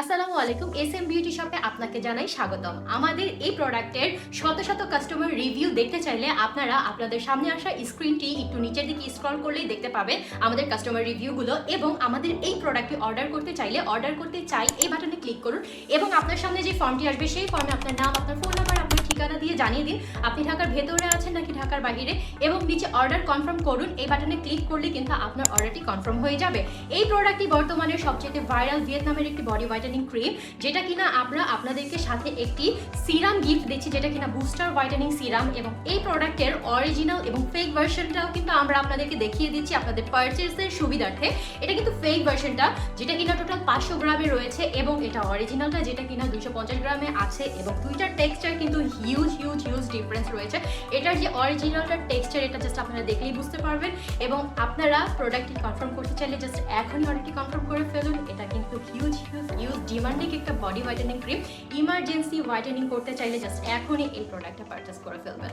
আসসালামু আলাইকুম S M beauty শপে আপনাকে জানাই স্বাগতম। আমাদের এই প্রোডাক্টের শত শত কাস্টমার রিভিউ দেখতে চাইলে আপনারা আপনাদের সামনে আসা স্ক্রিনটি একটু নিচের দিকে স্ক্রল করলেই দেখতে পাবে আমাদের কাস্টমার রিভিউগুলো এবং আমাদের এই প্রোডাক্টটি অর্ডার করতে চাইলে অর্ডার করতে চাই এই বাটনে ক্লিক করুন এবং আপনার সামনে যে ফর্মটি আসবে, সেই ফর্মে আপনার নাম, আপনার ফোন জানিয়ে দিন, আপনি ঢাকার ভেতরে আছেন নাকি ঢাকার বাইরে? এবং নিচে অর্ডার কনফার্ম করুন, এই বাটনে ক্লিক করলে কিন্তু আপনার অর্ডারটি কনফার্ম হয়ে যাবে। এই প্রোডাক্টটি বর্তমানে সবচেয়ে ভাইরাল ভিয়েতনামের একটি বডি হোয়াইটেনিং ক্রিম যেটা কিনা আমরা আপনাদেরকে সাথে একটি সিরাম গিফট দিচ্ছি, যেটা কিনা বুস্টার হোয়াইটেনিং সিরাম এবং এই প্রোডাক্টের অরিজিনাল এবং ফেক ভার্সনটাও কিন্তু আমরা আপনাদেরকে দেখিয়ে দিচ্ছি আপনাদের পারচেসের সুবিধার্থে। এটা কিন্তু ফেক ভার্সনটা যেটা কিনা টোটাল পাঁচশো গ্রামে রয়েছে, এবং এটা অরিজিনালটা যেটা কিনা দুশো পঞ্চাশ গ্রামে আছে, এবং দুইটার টেক্সচার কিন্তু হিউজ হিউজ হিউজ ডিফারেন্স রয়েছে। এটার যে অরিজিনালটার টেক্সচার এটা জাস্ট আপনারা দেখলেই বুঝতে পারবেন এবং আপনারা প্রোডাক্টটি কনফার্ম করতে চাইলে জাস্ট এখনই অর্ডারটি কনফার্ম করে ফেলুন। এটা কিন্তু হিউজ হিউজ হিউজ ডিমান্ডিং একটা body whitening cream emergency whitening করতে চাইলে জাস্ট এখনই এই প্রোডাক্টটা পারচেস করে ফেলবেন।